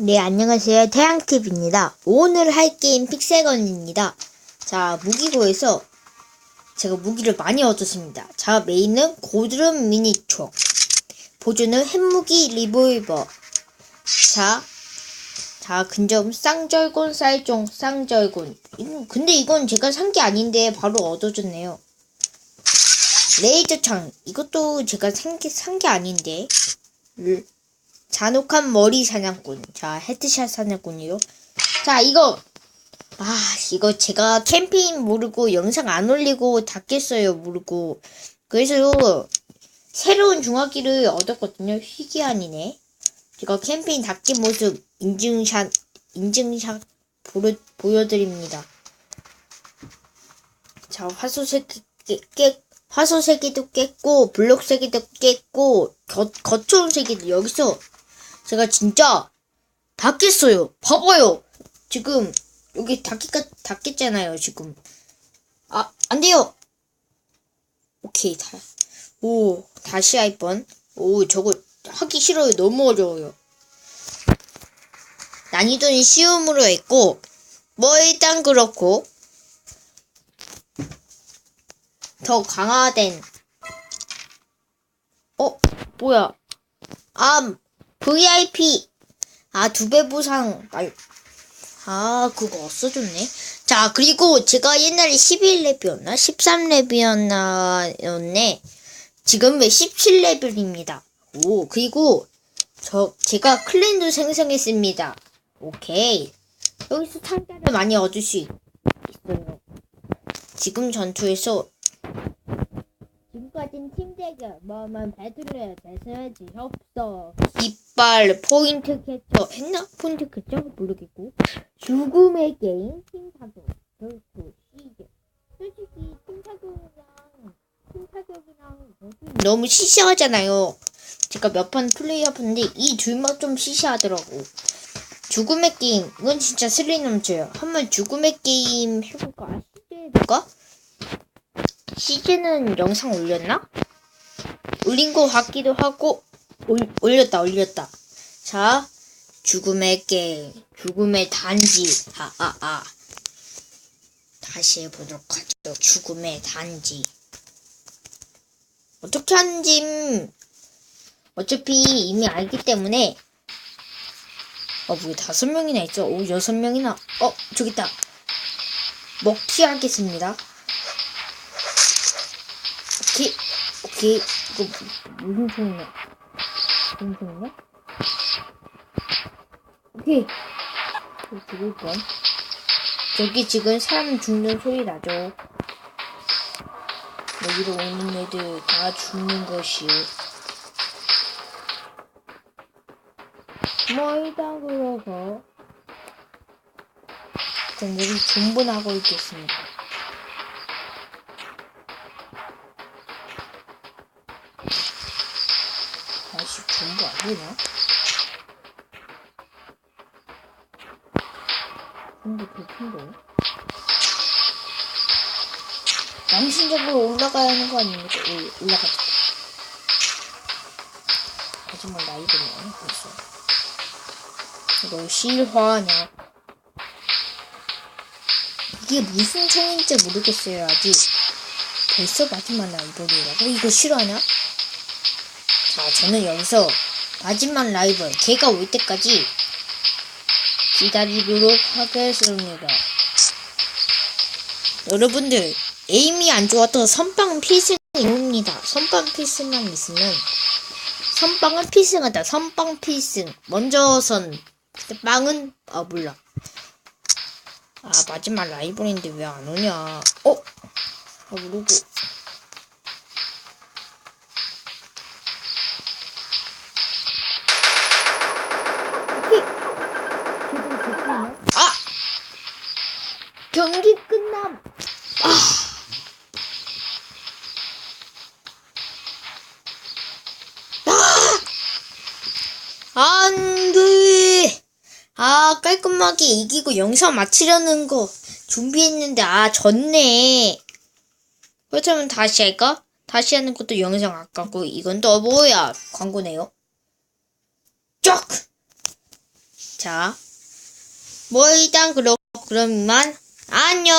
네, 안녕하세요. 태양TV입니다. 오늘 할 게임 픽셀건입니다. 자, 무기고에서 제가 무기를 많이 얻었습니다. 자, 메인은 고드름 미니총. 보조는 햇무기 리볼버. 자, 자, 근접 쌍절곤 쌀종 쌍절곤. 근데 이건 제가 산 게 아닌데 바로 얻어줬네요. 레이저창. 이것도 제가 산 게, 산 게 아닌데. 르- 잔혹한 머리 사냥꾼. 자, 헤드샷 사냥꾼이요. 자, 이거. 아, 이거 제가 캠페인 모르고 영상 안 올리고 다 깼어요, 모르고. 그래서 새로운 중화기를 얻었거든요. 희귀한이네. 제가 캠페인 다깬 모습 인증샷, 인증샷 보여, 보여드립니다. 자, 화소 세개 깨, 깨, 화소 세 개도 깼고, 블록 세 개도 깼고, 세 개도 여기서 제가 진짜 다 깼어요. 봐봐요. 지금 여기 다 깼잖아요. 지금. 아, 안 돼요. 오케이, 다. 오, 다시 할 뻔. 오, 저거 하기 싫어요. 너무 어려워요. 난이도는 쉬움으로 했고, 뭐 일단 그렇고, 더 강화된, 어, 뭐야. 아, VIP. 아, 두 배 보상. 말. 아, 그거 없어졌네. 자, 그리고 제가 옛날에 11렙이었나? 13렙이었나? 지금 왜 17레벨입니다. 오, 그리고 저, 제가 클랜도 생성했습니다. 오케이. 여기서 상자를 많이 얻을 수 있, 있어요. 지금 전투에서 지금까진 팀 대결 뭐만 배틀을 대서야지 없어 이빨 포인트 캡처 했나? 포인트 캡처? 모르겠고 죽음의 게임 팀 타격 결투 시즌 솔직히 팀 타격이랑 팀 결투는 너무 시시하잖아요 제가 몇 판 플레이해봤는데 이 둘만 좀 시시하더라고 죽음의 게임 이건 진짜 스릴 넘쳐요 한번 죽음의 게임 해볼까? 아, 시즌 해볼까? 시즌은 영상 올렸나? 올린 거 같기도 하고 올, 올렸다 올렸다 자 죽음의 게임 죽음의 단지 아아아 다시 해보도록 하죠 죽음의 단지 어떻게 하는지 어차피 이미 알기 때문에 어, 뭐 다섯 명이나 있죠? 오, 여섯 명이나. 어, 저기 있다. 먹튀 하겠습니다. 오케이, 오케이. 이거 무슨 소리냐? 무슨 소리냐? 오케이. 죽을 뻔. 저기 지금 사람 죽는 소리 나죠? 여기로 오는 애들 다 죽는 것이요. 뭐 일단 그러고 전 여기 존버하고 있겠습니다. 아씨 존버 안 되나? 존버 대핀데 양심적으로 올라가야 하는 거 아닙니까? 오, 올라가자. 하지만 라이브네 벌써. 이거 실화냐? 이게 무슨 총인지 모르겠어요 아직. 벌써 마지막 라이벌이라고? 이거 실화냐? 자, 저는 여기서 마지막 라이벌 걔가 올 때까지 기다리도록 하겠습니다. 여러분들 에임이 안 좋아도 선빵 필승입니다. 선빵 필승만 있으면 선빵은 필승하다. 선빵 필승. 먼저 선. 빵은 아 몰라. 아 마지막 라이벌인데 왜 안 오냐? 어? 아 모르고. 아! 경기 끝남. 안 돼. 아, 깔끔하게 이기고 영상 마치려는 거 준비했는데, 아, 졌네. 그렇다면 다시 할까? 다시 하는 것도 영상 아깝고, 이건 또 뭐야? 광고네요. 쩍! 자, 뭐 일단 그렇 그럼 이만 안녕.